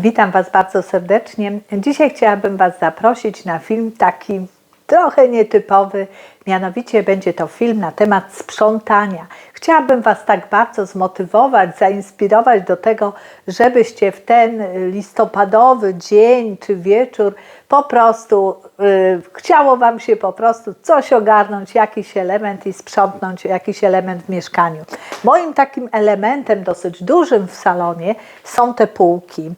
Witam Was bardzo serdecznie. Dzisiaj chciałabym Was zaprosić na film taki trochę nietypowy, mianowicie będzie to film na temat sprzątania. Chciałabym Was tak bardzo zmotywować, zainspirować do tego, żebyście w ten listopadowy dzień czy wieczór po prostu y, chciało Wam się po prostu coś ogarnąć, jakiś element i sprzątnąć jakiś element w mieszkaniu. Moim takim elementem dosyć dużym w salonie są te półki.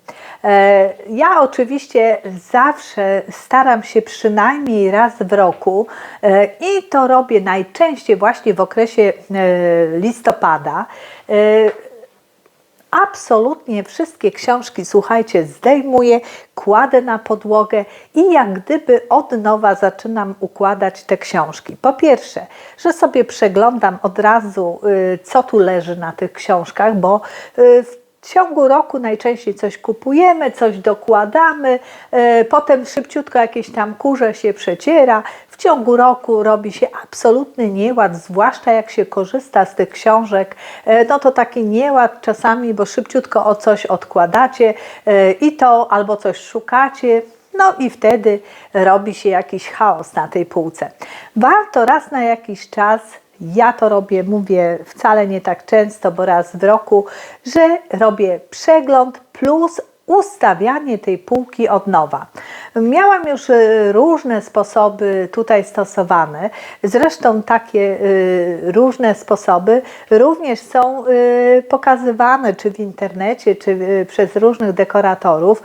E, Ja oczywiście zawsze staram się przynajmniej raz w roku e, i to robię najczęściej właśnie w okresie e, listopada. E, absolutnie wszystkie książki, słuchajcie, zdejmuję, kładę na podłogę i jak gdyby od nowa zaczynam układać te książki. Po pierwsze, że sobie przeglądam od razu, y, co tu leży na tych książkach, bo y, w ciągu roku najczęściej coś kupujemy, coś dokładamy, e, potem szybciutko jakieś tam kurze się przeciera. W ciągu roku robi się absolutny nieład, zwłaszcza jak się korzysta z tych książek. E, No to taki nieład czasami, bo szybciutko o coś odkładacie e, i to albo coś szukacie, no i wtedy robi się jakiś chaos na tej półce. Warto raz na jakiś czas ja to robię, mówię wcale nie tak często, bo raz w roku, że robię przegląd plus ustawianie tej półki od nowa. Miałam już y, różne sposoby tutaj stosowane. Zresztą takie y, różne sposoby również są y, pokazywane czy w internecie, czy przez różnych dekoratorów.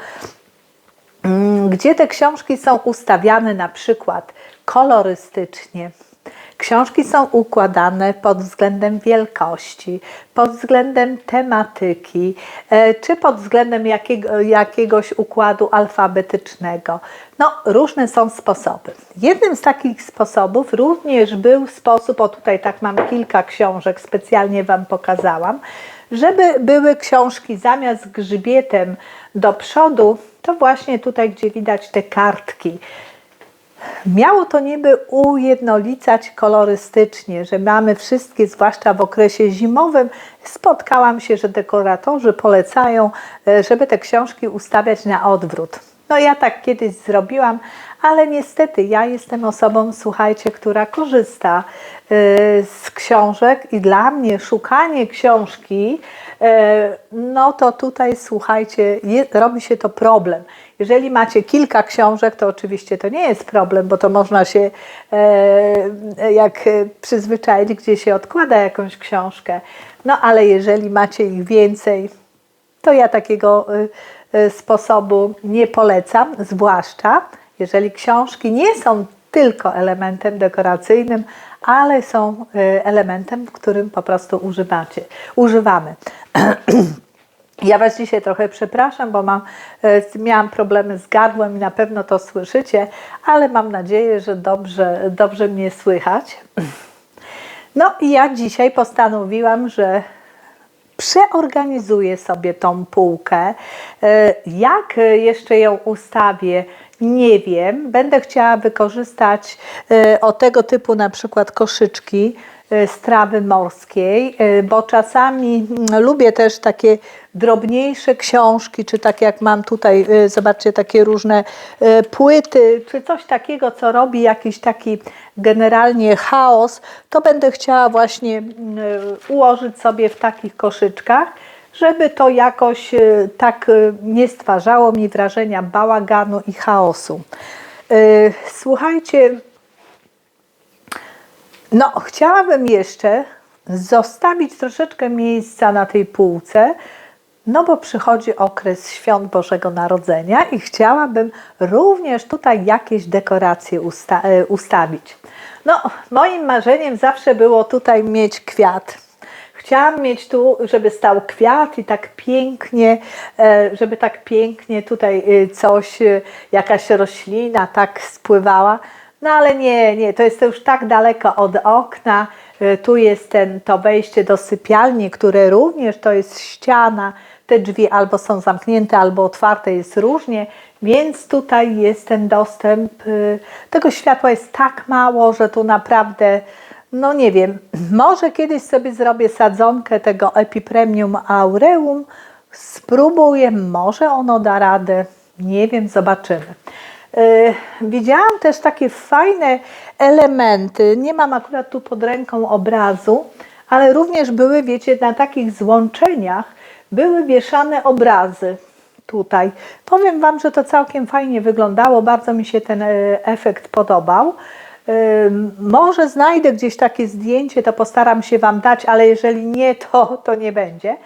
Mm, gdzie te książki są ustawiane na przykład kolorystycznie. Książki są układane pod względem wielkości, pod względem tematyki, e, czy pod względem jakiego, jakiegoś układu alfabetycznego. No, różne są sposoby. Jednym z takich sposobów również był sposób, o tutaj tak mam kilka książek, specjalnie Wam pokazałam, żeby były książki zamiast grzbietem do przodu, to właśnie tutaj, gdzie widać te kartki. Miało to niby ujednolicać kolorystycznie, że mamy wszystkie, zwłaszcza w okresie zimowym. Spotkałam się, że dekoratorzy polecają, e, żeby te książki ustawiać na odwrót. No ja tak kiedyś zrobiłam, ale niestety ja jestem osobą, słuchajcie, która korzysta e, z książek i dla mnie szukanie książki, e, no to tutaj słuchajcie, robi się to problem. Jeżeli macie kilka książek, to oczywiście to nie jest problem, bo to można się e, jak przyzwyczaić, gdzie się odkłada jakąś książkę. No ale jeżeli macie ich więcej, to ja takiego y, y, sposobu nie polecam, zwłaszcza jeżeli książki nie są tylko elementem dekoracyjnym, ale są y, elementem, w którym po prostu używacie, używamy. Ja Was dzisiaj trochę przepraszam, bo mam, e, miałam problemy z gardłem i na pewno to słyszycie, ale mam nadzieję, że dobrze, dobrze mnie słychać. No i ja dzisiaj postanowiłam, że przeorganizuję sobie tą półkę. E, Jak jeszcze ją ustawię, nie wiem. Będę chciała wykorzystać e, o tego typu na przykład koszyczki e, z trawy morskiej, e, bo czasami mm, lubię też takie drobniejsze książki, czy tak jak mam tutaj, e, zobaczcie, takie różne płyty, czy coś takiego, co robi jakiś taki generalnie chaos, to będę chciała właśnie mm, ułożyć sobie w takich koszyczkach żeby to jakoś tak nie stwarzało mi wrażenia bałaganu i chaosu. Słuchajcie, no chciałabym jeszcze zostawić troszeczkę miejsca na tej półce, no bo przychodzi okres świąt Bożego Narodzenia i chciałabym również tutaj jakieś dekoracje usta- e, ustawić. No, moim marzeniem zawsze było tutaj mieć kwiat. Chciałam mieć tu, żeby stał kwiat i tak pięknie, e, żeby tak pięknie tutaj e, coś, jakaś roślina tak spływała. No ale nie, nie, to jest już tak daleko od okna. E, Tu jest ten, to wejście do sypialni, które również to jest ściana. Te drzwi albo są zamknięte, albo otwarte, jest różnie, więc tutaj jest ten dostęp. e, Tego światła jest tak mało, że tu naprawdę no nie wiem, może kiedyś sobie zrobię sadzonkę tego Epipremium aureum, Spróbuję, może ono da radę, nie wiem, zobaczymy. Yy, Widziałam też takie fajne elementy. Nie mam akurat tu pod ręką obrazu, ale również były, wiecie, na takich złączeniach były wieszane obrazy tutaj. Powiem Wam, że to całkiem fajnie wyglądało, bardzo mi się ten e, efekt podobał. Ym, Może znajdę gdzieś takie zdjęcie, to postaram się Wam dać, ale jeżeli nie, to, to nie będzie.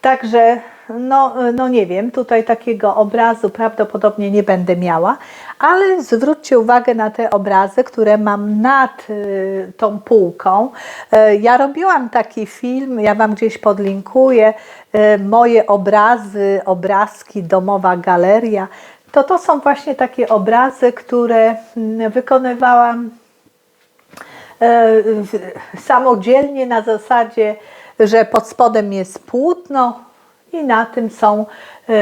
Także, no, no nie wiem, tutaj takiego obrazu prawdopodobnie nie będę miała, ale zwróćcie uwagę na te obrazy, które mam nad y, tą półką. Y, ja robiłam taki film, ja Wam gdzieś podlinkuję, y, moje obrazy, obrazki, domowa galeria. To to są właśnie takie obrazy, które mm, wykonywałam samodzielnie na zasadzie, że pod spodem jest płótno i na tym są e,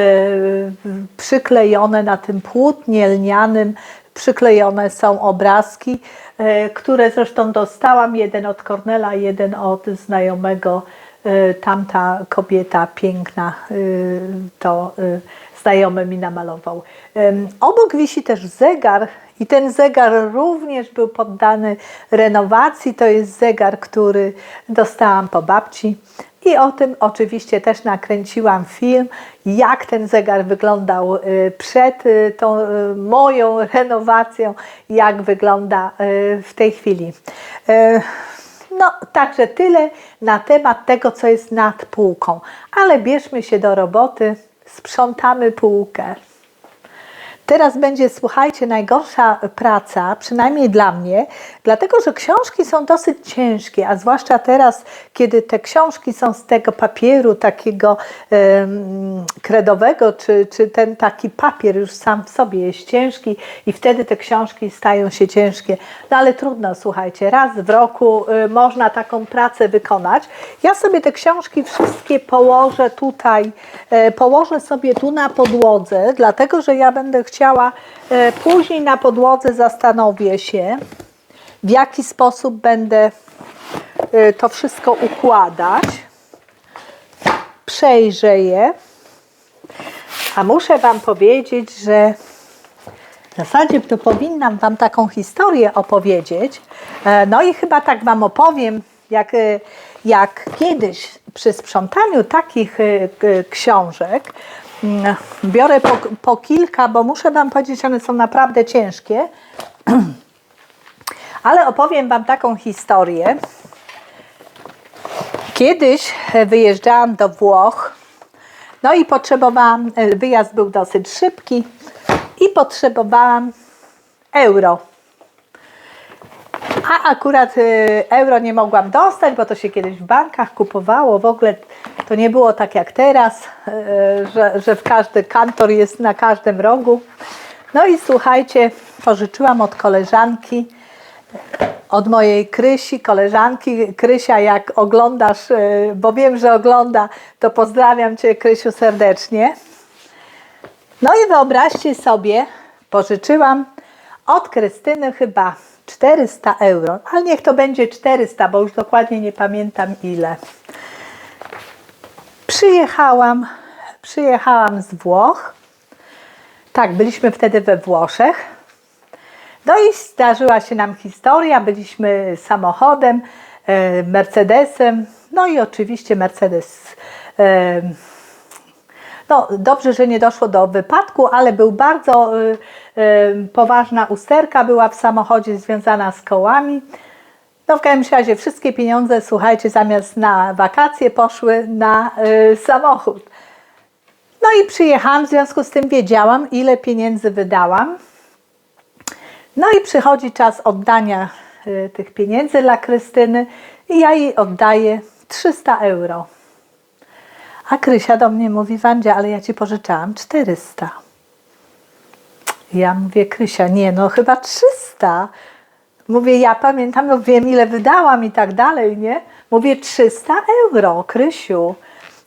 przyklejone, na tym płótnie lnianym przyklejone są obrazki, e, które zresztą dostałam, jeden od Kornela, jeden od znajomego. E, Tamta kobieta piękna e, to e, znajomy mi namalował. Obok wisi też zegar i ten zegar również był poddany renowacji. To jest zegar, który dostałam po babci. I o tym oczywiście też nakręciłam film, jak ten zegar wyglądał y, przed y, tą y, moją renowacją, jak wygląda y, w tej chwili. No, także tyle na temat tego, co jest nad półką. Ale bierzmy się do roboty, sprzątamy półkę. Teraz będzie, słuchajcie, najgorsza praca, przynajmniej dla mnie, dlatego że książki są dosyć ciężkie, a zwłaszcza teraz, kiedy te książki są z tego papieru takiego em, kredowego, czy, czy ten taki papier już sam w sobie jest ciężki i wtedy te książki stają się ciężkie. No ale trudno, słuchajcie, raz w roku y, można taką pracę wykonać. Ja sobie te książki wszystkie położę tutaj, e, położę sobie tu na podłodze, dlatego że ja będę chciała e, później na podłodze zastanowię się, w jaki sposób będę e, to wszystko układać. Przejrzę je. A muszę Wam powiedzieć, że w zasadzie to powinnam Wam taką historię opowiedzieć. E, No i chyba tak Wam opowiem, jak, jak kiedyś przy sprzątaniu takich książek biorę po, po kilka, bo muszę Wam powiedzieć, one są naprawdę ciężkie. Ale opowiem Wam taką historię. Kiedyś e, wyjeżdżałam do Włoch, no i potrzebowałam, e, wyjazd był dosyć szybki i potrzebowałam euro. A akurat y, euro nie mogłam dostać, bo to się kiedyś w bankach kupowało. W ogóle to nie było tak jak teraz, y, że, że w każdy kantor jest na każdym rogu. No i słuchajcie, pożyczyłam od koleżanki, od mojej Krysi, koleżanki. Krysia, jak oglądasz, y, bo wiem, że ogląda, to pozdrawiam Cię, Krysiu, serdecznie. No i wyobraźcie sobie, pożyczyłam od Krystyny chyba 400 euro, ale niech to będzie 400, bo już dokładnie nie pamiętam ile. Przyjechałam, przyjechałam z Włoch. Tak, byliśmy wtedy we Włoszech. No i zdarzyła się nam historia. Byliśmy samochodem, e, Mercedesem. No i oczywiście Mercedes. E, no, dobrze, że nie doszło do wypadku, ale był bardzo y, poważna usterka była w samochodzie związana z kołami. No w każdym razie wszystkie pieniądze, słuchajcie, zamiast na wakacje poszły na y, samochód. No i przyjechałam, w związku z tym wiedziałam, ile pieniędzy wydałam. No i przychodzi czas oddania y, tych pieniędzy dla Krystyny i ja jej oddaję 300 euro. A Krysia do mnie mówi, Wandzia, ale ja ci pożyczałam 400. Ja mówię, Krysia, nie no, chyba 300. Mówię, ja pamiętam, no wiem ile wydałam i tak dalej, nie? Mówię, 300 euro, Krysiu.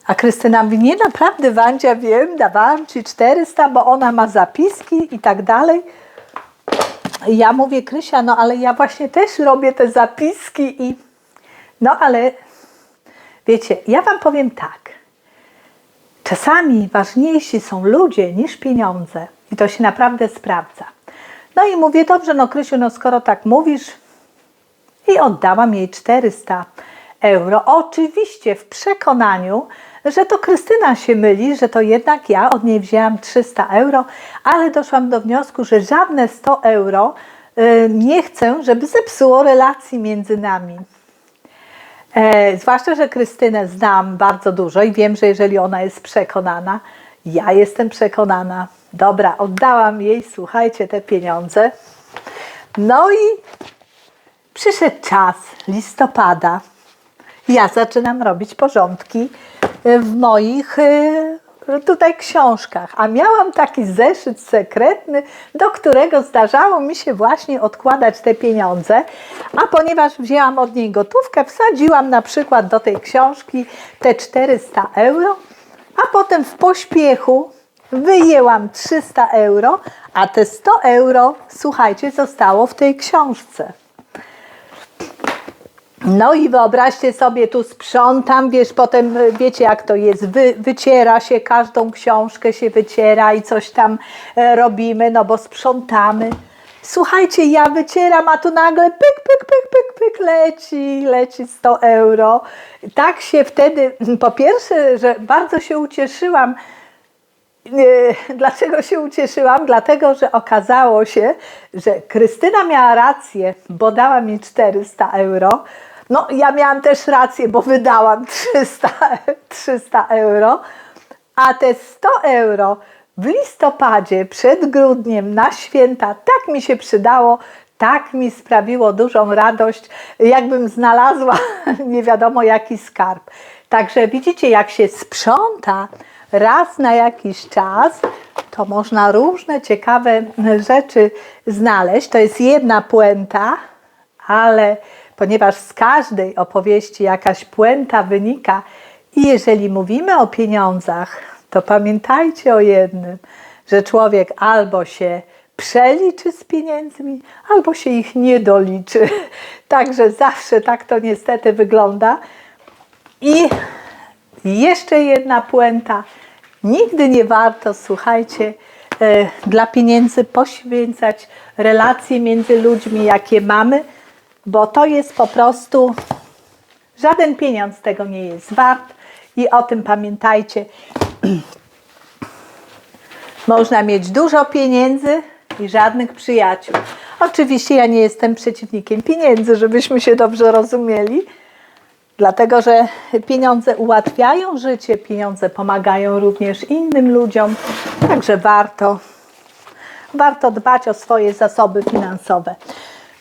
A Krystyna mówi, nie naprawdę Wandzia, wiem, dawałam ci 400, bo ona ma zapiski i tak dalej. I ja mówię, Krysia, no ale ja właśnie też robię te zapiski i... No ale wiecie, ja wam powiem tak. czasami ważniejsi są ludzie niż pieniądze. I to się naprawdę sprawdza. No i mówię, dobrze, no Krysiu, no skoro tak mówisz, i oddałam jej 400 euro. Oczywiście w przekonaniu, że to Krystyna się myli, że to jednak ja od niej wzięłam 300 euro, ale doszłam do wniosku, że żadne 100 euro y, nie chcę, żeby zepsuło relacji między nami. E, zwłaszcza, że Krystynę znam bardzo dużo i wiem, że jeżeli ona jest przekonana, ja jestem przekonana. Dobra, oddałam jej, słuchajcie, te pieniądze. No i przyszedł czas listopada. Ja zaczynam robić porządki w moich e, tutaj książkach, a miałam taki zeszyt sekretny, do którego zdarzało mi się właśnie odkładać te pieniądze, a ponieważ wzięłam od niej gotówkę, wsadziłam na przykład do tej książki te 400 euro, a potem w pośpiechu wyjęłam 300 euro, a te 100 euro, słuchajcie, zostało w tej książce. No i wyobraźcie sobie, tu sprzątam, wiesz, potem y, wiecie jak to jest, Wy, wyciera się, każdą książkę się wyciera i coś tam e, robimy, no bo sprzątamy. Słuchajcie, ja wycieram, a tu nagle pyk, pyk, pyk, pyk, pyk, leci, leci 100 euro. Tak się wtedy, po pierwsze, że bardzo się ucieszyłam, E, Dlaczego się ucieszyłam? Dlatego, że okazało się, że Krystyna miała rację, bo dała mi 400 euro. No, ja miałam też rację, bo wydałam 300, 300 euro, a te 100 euro w listopadzie przed grudniem na święta tak mi się przydało, tak mi sprawiło dużą radość, jakbym znalazła nie wiadomo jaki skarb. Także widzicie, jak się sprząta raz na jakiś czas, to można różne ciekawe rzeczy znaleźć. To jest jedna puenta, ale ponieważ z każdej opowieści jakaś puenta wynika, i jeżeli mówimy o pieniądzach, to pamiętajcie o jednym, że człowiek albo się przeliczy z pieniędzmi, albo się ich nie doliczy. Także zawsze tak to niestety wygląda. I jeszcze jedna puenta. Nigdy nie warto, słuchajcie, e, dla pieniędzy poświęcać relacje między ludźmi, jakie mamy, bo to jest po prostu żaden pieniądz tego nie jest wart i o tym pamiętajcie. Można mieć dużo pieniędzy i żadnych przyjaciół. Oczywiście ja nie jestem przeciwnikiem pieniędzy, żebyśmy się dobrze rozumieli, dlatego że pieniądze ułatwiają życie, pieniądze pomagają również innym ludziom, także warto, warto dbać o swoje zasoby finansowe.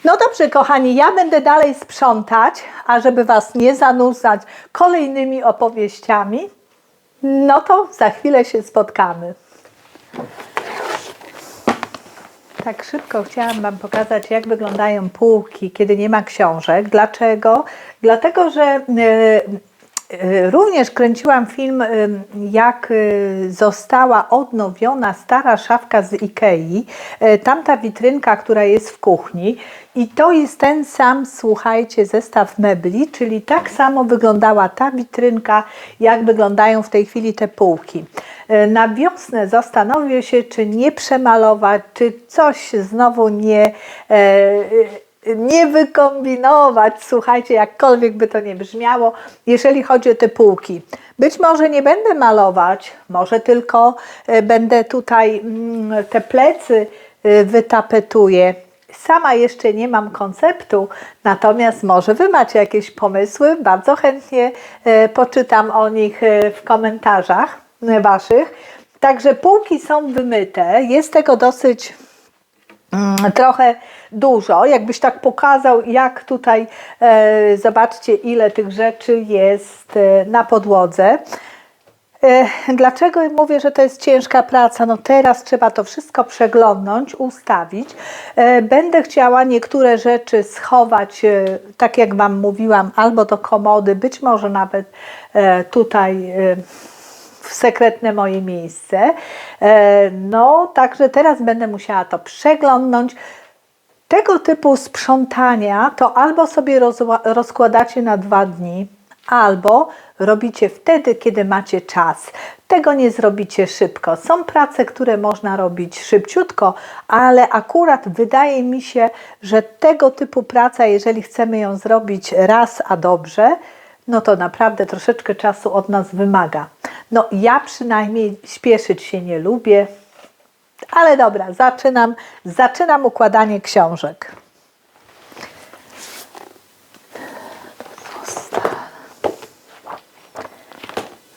No dobrze, kochani, ja będę dalej sprzątać, a żeby Was nie zanudzać kolejnymi opowieściami, no to za chwilę się spotkamy. Tak szybko chciałam Wam pokazać, jak wyglądają półki, kiedy nie ma książek. Dlaczego? Dlatego, że e, Również kręciłam film, e, jak została odnowiona stara szafka z Ikei. Tamta witrynka, która jest w kuchni. I to jest ten sam, słuchajcie, zestaw mebli, czyli tak samo wyglądała ta witrynka, jak wyglądają w tej chwili te półki. Na wiosnę zastanowię się, czy nie przemalować, czy coś znowu nie nie wykombinować, słuchajcie, jakkolwiek by to nie brzmiało, jeżeli chodzi o te półki. Być może nie będę malować, może tylko e, będę tutaj mm, te plecy e, wytapetuję. Sama jeszcze nie mam konceptu, natomiast może Wy macie jakieś pomysły, bardzo chętnie e, poczytam o nich w komentarzach Waszych. Także półki są wymyte, jest tego dosyć trochę dużo. Jakbyś tak pokazał, jak tutaj, e, zobaczcie, ile tych rzeczy jest e, na podłodze. E, dlaczego mówię, że to jest ciężka praca? No teraz trzeba to wszystko przeglądnąć, ustawić. E, będę chciała niektóre rzeczy schować, e, tak jak Wam mówiłam, albo do komody, być może nawet e, tutaj e, w sekretne moje miejsce. E, no, także teraz będę musiała to przeglądnąć. Tego typu sprzątania to albo sobie rozkładacie na dwa dni, albo robicie wtedy, kiedy macie czas. tego nie zrobicie szybko. Są prace, które można robić szybciutko, ale akurat wydaje mi się, że tego typu praca, jeżeli chcemy ją zrobić raz, a dobrze, no to naprawdę troszeczkę czasu od nas wymaga. No ja przynajmniej śpieszyć się nie lubię, ale dobra, zaczynam, zaczynam układanie książek.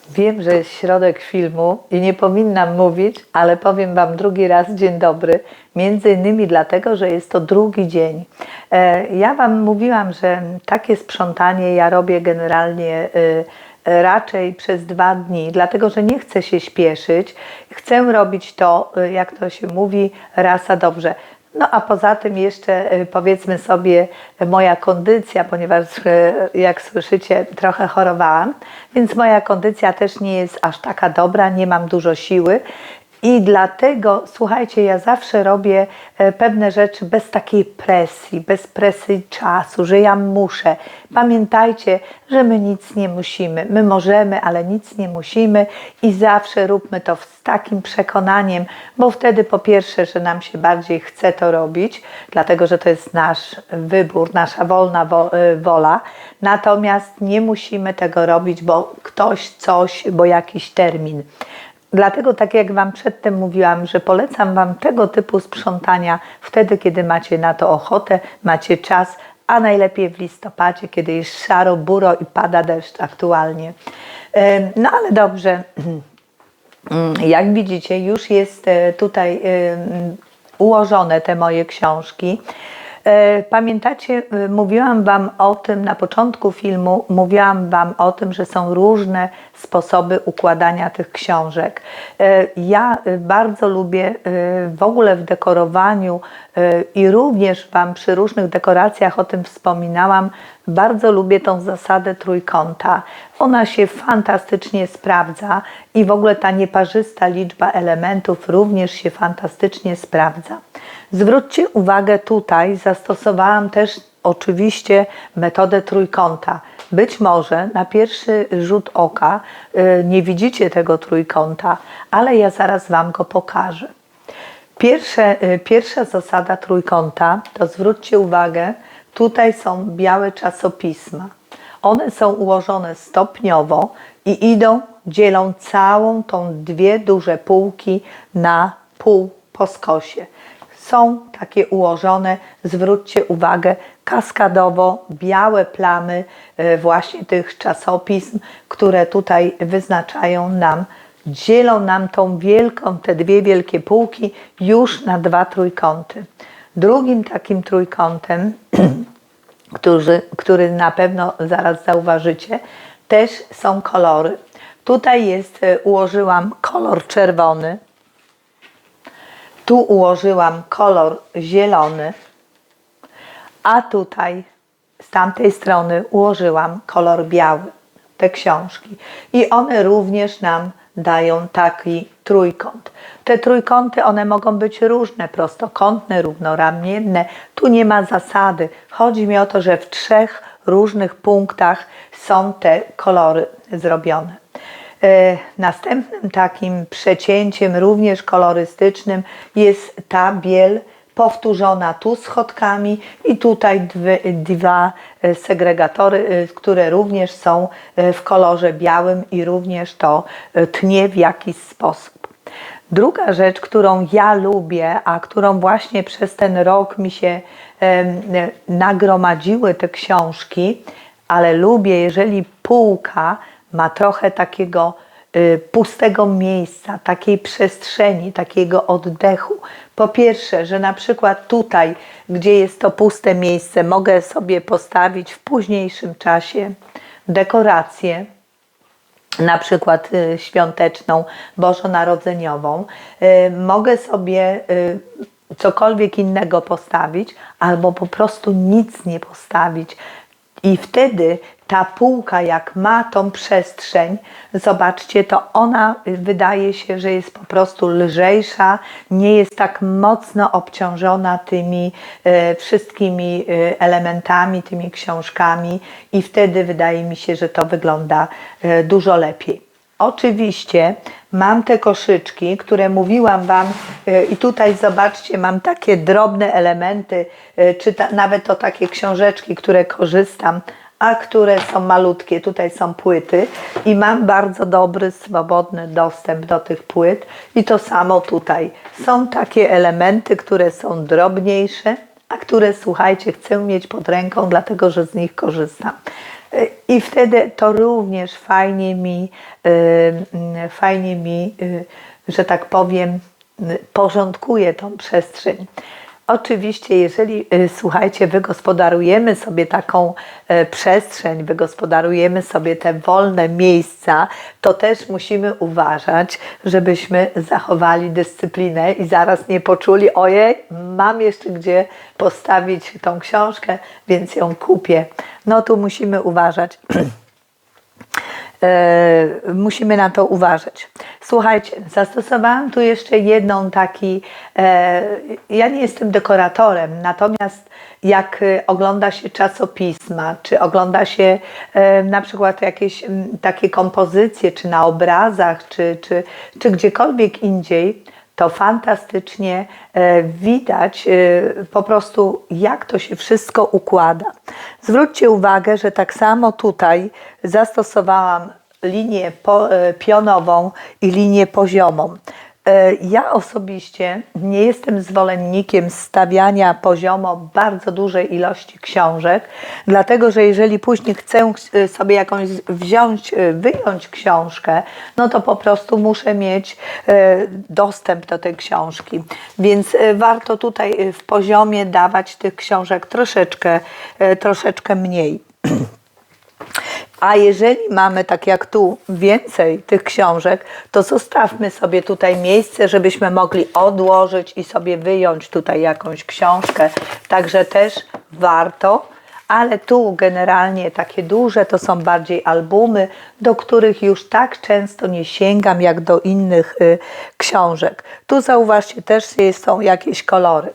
Wiem, że jest środek filmu i nie powinnam mówić, ale powiem Wam drugi raz dzień dobry. Między innymi dlatego, że jest to drugi dzień. E, Ja Wam mówiłam, że takie sprzątanie ja robię generalnie e, raczej przez dwa dni, dlatego że nie chcę się śpieszyć. Chcę robić to, e, jak to się mówi, raz a dobrze. No a poza tym jeszcze e, powiedzmy sobie moja kondycja, ponieważ e, jak słyszycie trochę chorowałam, więc moja kondycja też nie jest aż taka dobra, nie mam dużo siły. I dlatego, słuchajcie, ja zawsze robię e, pewne rzeczy bez takiej presji, bez presji czasu, że ja muszę. Pamiętajcie, że my nic nie musimy. My możemy, ale nic nie musimy i zawsze róbmy to z takim przekonaniem, bo wtedy po pierwsze, że nam się bardziej chce to robić, dlatego że to jest nasz wybór, nasza wolna wo- e, wola. Natomiast nie musimy tego robić, bo ktoś coś, bo jakiś termin. Dlatego, tak jak Wam przedtem mówiłam, że polecam Wam tego typu sprzątania wtedy, kiedy macie na to ochotę, macie czas, a najlepiej w listopadzie, kiedy jest szaro, buro i pada deszcz aktualnie. No ale dobrze. Jak widzicie, już jest e, tutaj ułożone te moje książki. E, Pamiętacie, e, mówiłam Wam o tym na początku filmu, mówiłam Wam o tym, że są różne sposoby układania tych książek. E, Ja bardzo lubię w ogóle w dekorowaniu i również Wam przy różnych dekoracjach o tym wspominałam, bardzo lubię tą zasadę trójkąta. Ona się fantastycznie sprawdza i w ogóle ta nieparzysta liczba elementów również się fantastycznie sprawdza. Zwróćcie uwagę tutaj, zastosowałam też oczywiście metodę trójkąta. Być może na pierwszy rzut oka y, nie widzicie tego trójkąta, ale ja zaraz Wam go pokażę. Pierwsze, y, pierwsza zasada trójkąta to zwróćcie uwagę, tutaj są białe czasopisma. One są ułożone stopniowo i idą, dzielą całą tą dwie duże półki na pół po skosie. Są takie ułożone, zwróćcie uwagę, kaskadowo białe plamy y, właśnie tych czasopism, które tutaj wyznaczają nam dzielą nam tą wielką, te dwie wielkie półki już na dwa trójkąty. Drugim takim trójkątem, który, który na pewno zaraz zauważycie, też są kolory. Tutaj jest, e, ułożyłam kolor czerwony, tu ułożyłam kolor zielony, a tutaj z tamtej strony ułożyłam kolor biały, te książki. I one również nam dają taki trójkąt. Te trójkąty, one mogą być różne, prostokątne, równoramienne. Tu nie ma zasady. Chodzi mi o to, że w trzech różnych punktach są te kolory zrobione. E, Następnym takim przecięciem, również kolorystycznym, jest ta biel powtórzona tu schodkami i tutaj dwa e, segregatory, e, które również są e, w kolorze białym i również to tnie w jakiś sposób. Druga rzecz, którą ja lubię, a którą właśnie przez ten rok mi się nagromadziły te książki, ale lubię, jeżeli półka ma trochę takiego pustego miejsca, takiej przestrzeni, takiego oddechu. Po pierwsze, że na przykład tutaj, gdzie jest to puste miejsce, mogę sobie postawić w późniejszym czasie dekorację, na przykład y, świąteczną, bożonarodzeniową, y, mogę sobie y, cokolwiek innego postawić, albo po prostu nic nie postawić. I wtedy ta półka, jak ma tą przestrzeń, zobaczcie, to ona wydaje się, że jest po prostu lżejsza, nie jest tak mocno obciążona tymi e, wszystkimi e, elementami, tymi książkami, i wtedy wydaje mi się, że to wygląda e, dużo lepiej. oczywiście mam te koszyczki, które mówiłam Wam y, i tutaj zobaczcie, mam takie drobne elementy, y, czy ta, nawet to takie książeczki, które korzystam, a które są malutkie. Tutaj są płyty i mam bardzo dobry, swobodny dostęp do tych płyt i to samo tutaj. Są takie elementy, które są drobniejsze, a które słuchajcie, chcę mieć pod ręką, dlatego że z nich korzystam. I wtedy to również fajnie mi, y, fajnie mi, y, że tak powiem, y, porządkuje tą przestrzeń. Oczywiście, jeżeli słuchajcie, wygospodarujemy sobie taką przestrzeń, wygospodarujemy sobie te wolne miejsca, to też musimy uważać, żebyśmy zachowali dyscyplinę i zaraz nie poczuli, ojej, mam jeszcze gdzie postawić tą książkę, więc ją kupię. No tu musimy uważać. E, musimy na to uważać. Słuchajcie, zastosowałam tu jeszcze jedną taki, e, ja nie jestem dekoratorem, natomiast jak ogląda się czasopisma, czy ogląda się e, na przykład jakieś takie kompozycje, czy na obrazach, czy, czy, czy gdziekolwiek indziej, to fantastycznie e, widać e, po prostu, jak to się wszystko układa. Zwróćcie uwagę, że tak samo tutaj zastosowałam linię e, pionową i linię poziomą. E, ja osobiście nie jestem zwolennikiem stawiania poziomo bardzo dużej ilości książek, dlatego że jeżeli później chcę e, sobie jakąś wziąć, e, wyjąć książkę, no to po prostu muszę mieć dostęp do tej książki. Więc warto tutaj w poziomie dawać tych książek troszeczkę, troszeczkę mniej. A jeżeli mamy, tak jak tu, więcej tych książek, to zostawmy sobie tutaj miejsce, żebyśmy mogli odłożyć i sobie wyjąć tutaj jakąś książkę. Także też warto, ale tu generalnie takie duże to są bardziej albumy, do których już tak często nie sięgam jak do innych y, książek. Tu zauważcie, też są jakieś kolory.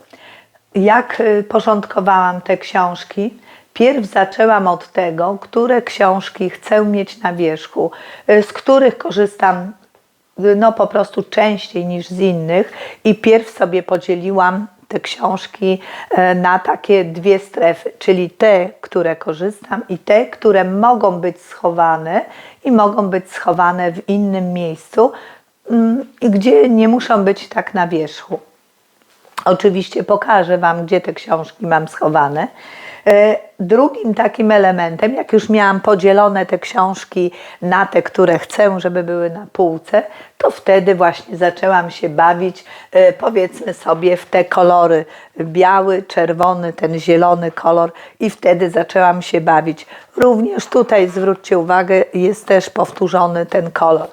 Jak y, porządkowałam te książki? Pierw zaczęłam od tego, które książki chcę mieć na wierzchu, y, z których korzystam y, no po prostu częściej niż z innych i pierw sobie podzieliłam te książki y, na takie dwie strefy, czyli te, które korzystam i te, które mogą być schowane i mogą być schowane w innym miejscu, mm, gdzie nie muszą być tak na wierzchu. Oczywiście pokażę Wam, gdzie te książki mam schowane. E, drugim takim elementem, jak już miałam podzielone te książki na te, które chcę, żeby były na półce, to wtedy właśnie zaczęłam się bawić, e, powiedzmy sobie, w te kolory biały, czerwony, ten zielony kolor i wtedy zaczęłam się bawić. Również tutaj zwróćcie uwagę, jest też powtórzony ten kolor.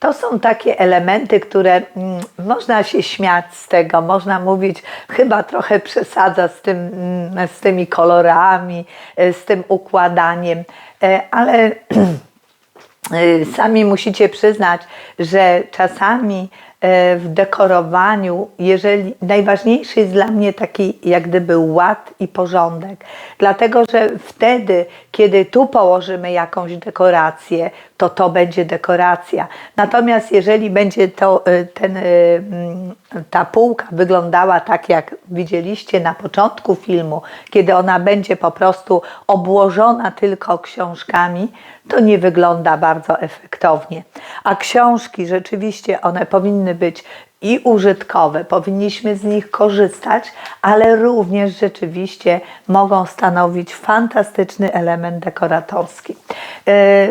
To są takie elementy, które mm, można się śmiać z tego, można mówić, chyba trochę przesadza z, tym, mm, z tymi kolorami, e, z tym układaniem, e, ale e, sami musicie przyznać, że czasami w dekorowaniu, jeżeli najważniejszy jest dla mnie taki jak gdyby ład i porządek. Dlatego, że wtedy, kiedy tu położymy jakąś dekorację, to to będzie dekoracja. Natomiast jeżeli będzie to, e, ten, e, ta półka wyglądała tak, jak widzieliście na początku filmu, kiedy ona będzie po prostu obłożona tylko książkami, to nie wygląda bardzo efektownie. A książki rzeczywiście one powinny być i użytkowe, powinniśmy z nich korzystać, ale również rzeczywiście mogą stanowić fantastyczny element dekoratorski. E,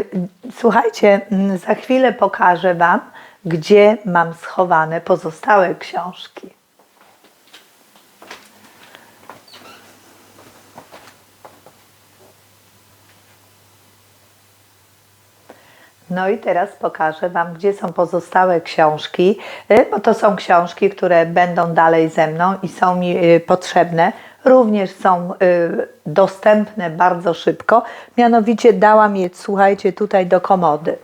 słuchajcie, za chwilę pokażę Wam, gdzie mam schowane pozostałe książki. No i teraz pokażę Wam, gdzie są pozostałe książki, y, bo to są książki, które będą dalej ze mną i są mi y, potrzebne. Również są y, dostępne bardzo szybko. Mianowicie dałam je, słuchajcie, tutaj do komody.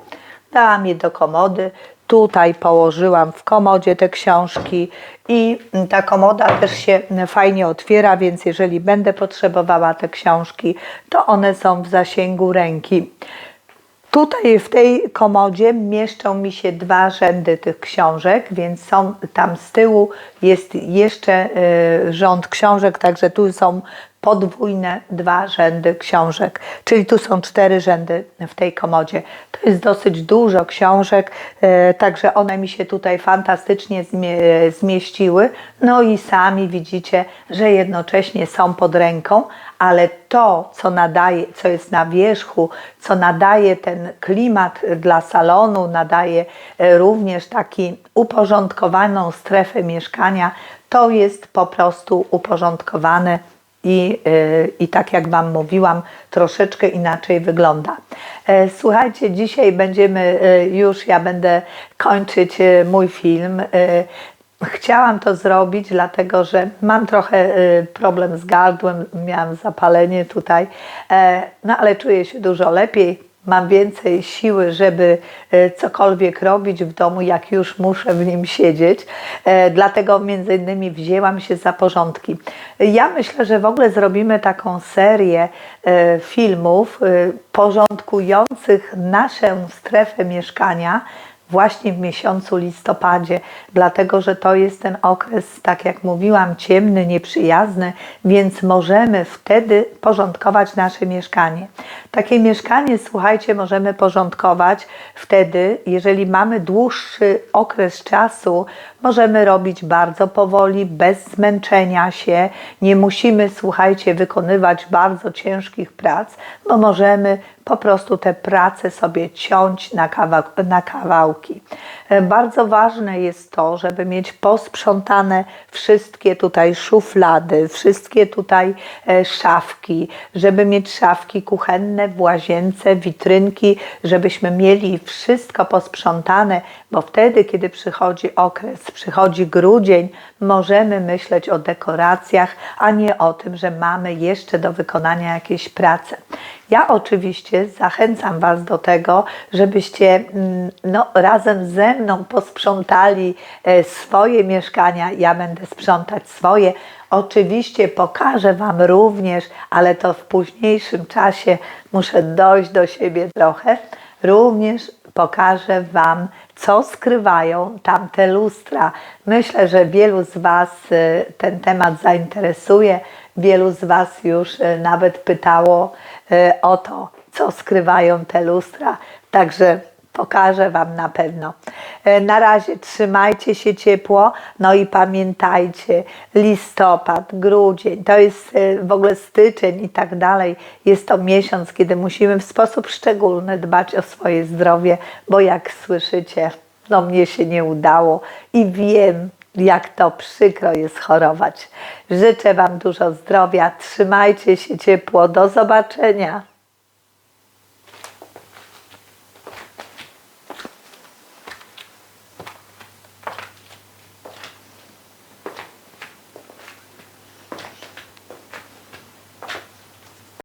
Dałam je do komody. Tutaj położyłam w komodzie te książki i ta komoda też się fajnie otwiera, więc jeżeli będę potrzebowała te książki, to one są w zasięgu ręki. Tutaj w tej komodzie mieszczą mi się dwa rzędy tych książek, więc są tam z tyłu jest jeszcze y, rząd książek, także tu są podwójne dwa rzędy książek, czyli tu są cztery rzędy w tej komodzie. To jest dosyć dużo książek, e, także one mi się tutaj fantastycznie zmie zmieściły. No i sami widzicie, że jednocześnie są pod ręką, ale to, co nadaje, co jest na wierzchu, co nadaje ten klimat dla salonu, nadaje e, również taki uporządkowaną strefę mieszkania, to jest po prostu uporządkowane i, y, i tak jak Wam mówiłam, troszeczkę inaczej wygląda. E, Słuchajcie, dzisiaj będziemy już, ja będę kończyć mój film. Chciałam to zrobić, dlatego że mam trochę problem z gardłem, miałam zapalenie tutaj, e, no ale czuję się dużo lepiej mam więcej siły, żeby e, cokolwiek robić w domu, jak już muszę w nim siedzieć. E, dlatego między innymi wzięłam się za porządki. Ja myślę, że w ogóle zrobimy taką serię e, filmów porządkujących naszą strefę mieszkania właśnie w miesiącu listopadzie, dlatego że to jest ten okres, tak jak mówiłam, ciemny, nieprzyjazny, więc możemy wtedy porządkować nasze mieszkanie. Takie mieszkanie, słuchajcie, możemy porządkować wtedy, jeżeli mamy dłuższy okres czasu, możemy robić bardzo powoli, bez zmęczenia się. Nie musimy, słuchajcie, wykonywać bardzo ciężkich prac, bo możemy po prostu te prace sobie ciąć na, kawał, na kawałki. E, bardzo ważne jest to, żeby mieć posprzątane wszystkie tutaj szuflady, wszystkie tutaj e, szafki, żeby mieć szafki kuchenne w łazience, witrynki, żebyśmy mieli wszystko posprzątane, bo wtedy, kiedy przychodzi okres, przychodzi grudzień, możemy myśleć o dekoracjach, a nie o tym, że mamy jeszcze do wykonania jakieś prace. Ja oczywiście zachęcam Was do tego, żebyście mm, no, razem ze mną posprzątali e, swoje mieszkania. Ja będę sprzątać swoje. Oczywiście pokażę Wam również, ale to w późniejszym czasie muszę dojść do siebie trochę. Również pokażę Wam, co skrywają tamte lustra. Myślę, że wielu z Was e, ten temat zainteresuje. Wielu z Was już e, nawet pytało o to, co skrywają te lustra. Także pokażę Wam na pewno. E, na razie trzymajcie się ciepło, no i pamiętajcie, listopad, grudzień, to jest e, w ogóle styczeń i tak dalej. Jest to miesiąc, kiedy musimy w sposób szczególny dbać o swoje zdrowie, bo jak słyszycie, no mnie się nie udało i wiem, jak to przykro jest chorować. Życzę Wam dużo zdrowia, trzymajcie się ciepło, do zobaczenia.